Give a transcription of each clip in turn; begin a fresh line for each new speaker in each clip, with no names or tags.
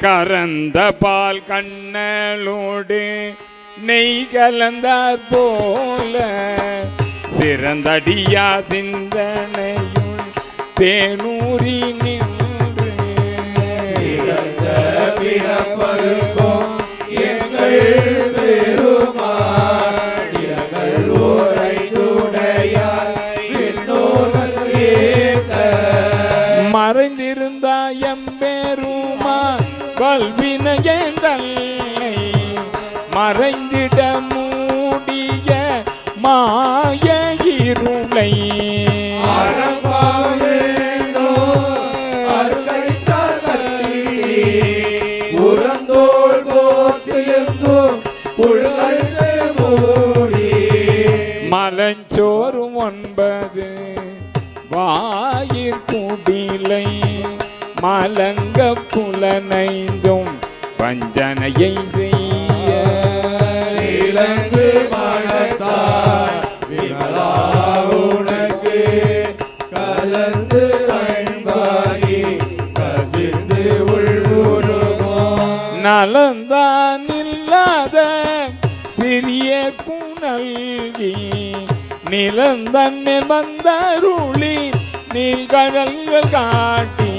கறந்த பால் கண்ணலோடு நெய் கலந்தாற் போல சிறந்தடியா சிந்தனையுள் தேனூரி நின்று.
பிறப்பருக்கும் எங்கள் பெருமாள்
மறைந்திட மூடிய மாய இருளை. மலஞ்சோறும் ஒன்பது வாயிற்குடிலை மலங்க புலனைந்தும் வஞ்சனையை செய்ய
இலங்கு மனத்தாய் விமலா உனக்கு கலந்து அன்பாகி கசிந்து உள்வுருமோ
நலந்தான் இல்லாத சிறிய வந்தருளி நீள்கடல்கள் காட்டி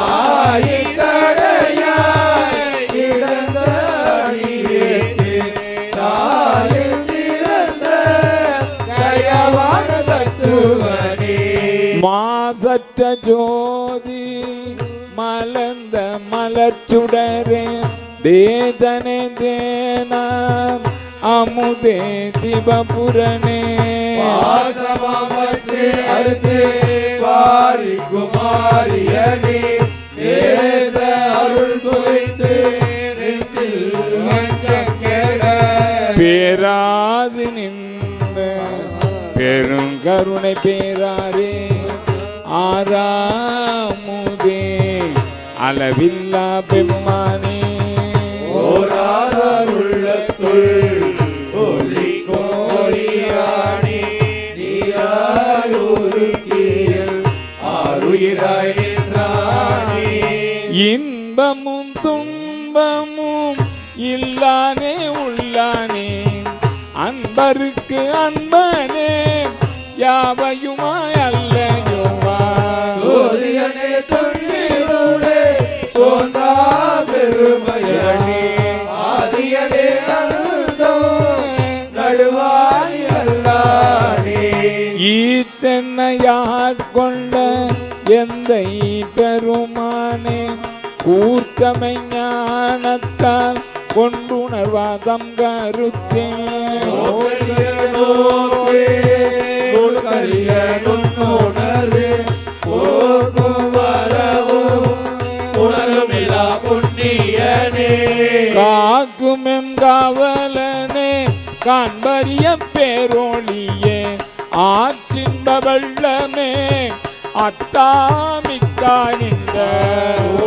ஆயிரடையாய்
மாசற்ற ஜோதி மலர்ந்த மலர்ச்சுடரே தேதனே தேனாம் அமுதே சிவபுரனே.
வாசமாமத்து அறுத்து வாரி குமாரியனே தேச அருள் புரிந்து
பேராது நின்ற பெருங்கருணை பேராரே. ஆறாமுதே அளவில்லா பெம்மானே.
உள்ளத்துள் ஒளி கோரியாணி நீராரூரு கீழ் ஆருயிராய் நின்றானே
இன்பமும் துன்பமும் இல்லானே உள்ளானே. அன்பருக்கு அன்பனே யாவையுமாய் ஈத்தென்னையாட்கொண்ட எந்த பெருமானே கூர்க்கமை ஞானத்தால் கொண்டுணர்வாதம்
கருத்தே.
காக்குமெம் காவலனே காண்பரிய பேரோழியே. ஆற்றின் வெள்ளமே அத்தாமிக்கா நின்ற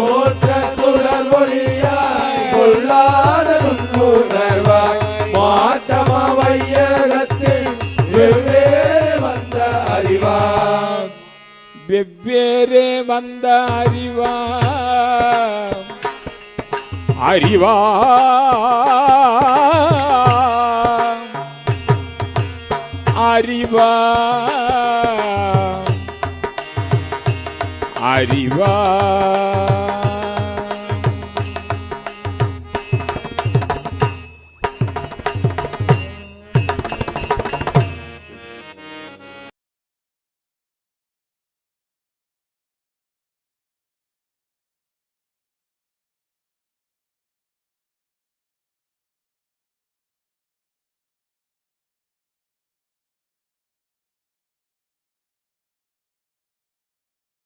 ஓற்ற சுடர் ஒளியாய் கொள்ளாத நுண்ணுணர்வாய் மாற்றமா வையகத்தில் வெவ்வேறு வந்த அறிவாய்
வெவ்வேறே வந்த அறிவா அறிவா I arrivare.